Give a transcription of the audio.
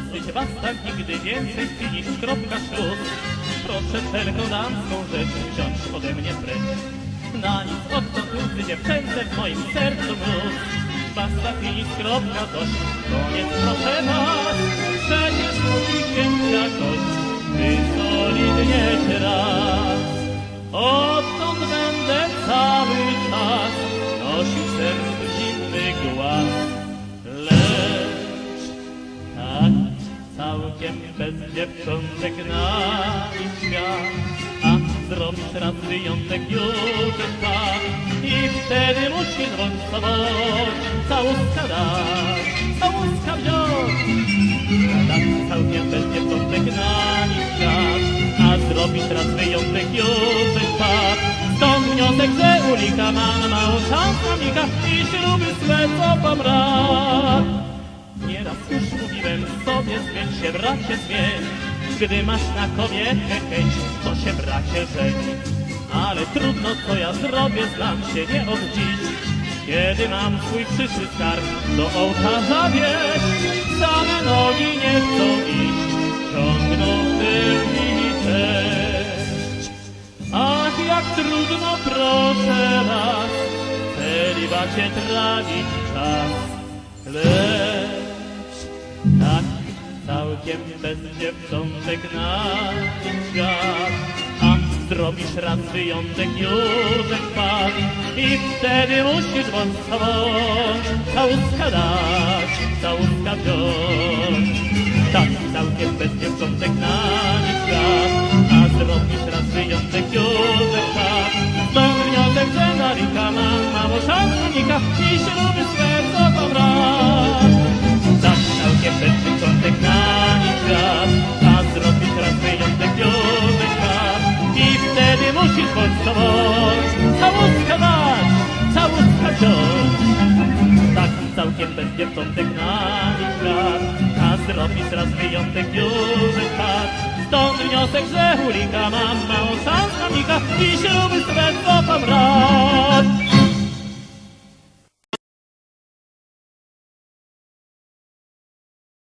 basta nigdy więcej finisz, kropka, szluz. Proszę damską rzecz wziąć ode mnie precz. Na nic odtąd łzy dziewczęce w moim sercu mróz. Basta finisz, kropka, dość, koniec, proszę was. Całkiem bez dziewczątek na świat, a zrobisz raz wyjątek już tak i wtedy musisz sobą całuska dać, całuska wziąć. Tak całkiem bez dziewczątek na świat, a zrobisz raz wyjątek już wypadł. Stąd wniosek, że ulika ma na małą szansę i śruby swe cofam rad. Już mówiłem sobie, zmień się bracie, zmień. Gdy masz na kobietę chęć, to się bracie żeń. Ale trudno, co ja zrobię, znam się nie od dziś. Kiedy mam swój przyszły skarb, do ołtarza wieść. Same nogi nie chcą iść, ciągną cześć. Ach, jak trudno, proszę was, celibacie trawić czas. Całkiem bez dziewczątek na świat, a zrobisz raz wyjątek już wpadł i wtedy musisz wąs wąs całuska dać, całuska wziąć. Tak całkiem bez dziewczątek na świat, a zrobisz raz wyjątek już wpadł. Stąd wniosek, że Marika ma mało szans unika i swe świat, a zrobisz raz wyjątek wpadł. I wtedy musisz sobą całuska dać, całuska wziąć. Tak całkiem bez dziewczątek na świat, a zrobisz raz wyjątek wpadł. Stąd wniosek, że hulika mam małą mika i śruby swe cofam raz.